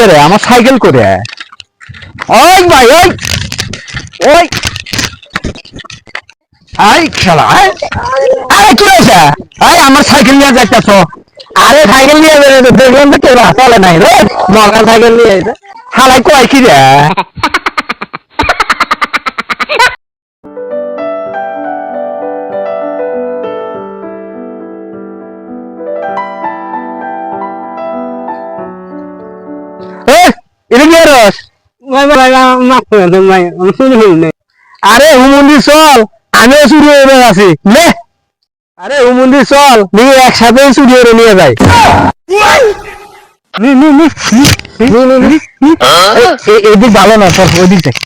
কে রে? আমার সাইকেল করে ওই ভাই, ওই। ওই। আই খেলা। আরে কি হয়েছে? আরে আমার সাইকেল নিয়ে যাইতেছ। আরে সাইকেল নিয়ে দেখলাম তো কেউ চলে নাই রে। মগা সাইকেল নিয়ে আইছে। হালাই কয় কি রে? এটা কি রস? আরে হুমন্দির চল আমিও চুরি হয়ে আছি। লে আরে হুমন্দির চল নিয়ে একসাথে চুরি হয়ে নিয়ে যাই। এদিক ভালো না সব ওদিক দেখ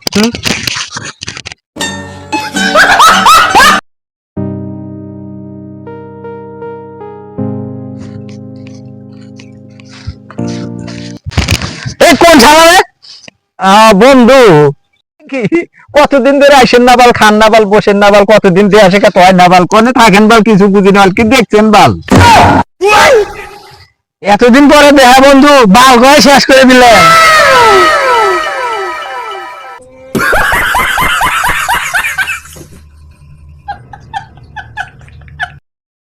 এ কোন ছাড়া বন্ধু। কতদিন ধরে আসেন না বাল খান না বাল বসেন না বাল কতদিন ধরে আসে কত হয় না বাল কোনে? থাকেন বাল কিছু বুঝি না বাল কি দেখছেন বাল? এতদিন পরে দেখা বন্ধু বাল গয়ে শেষ করে দিলেন।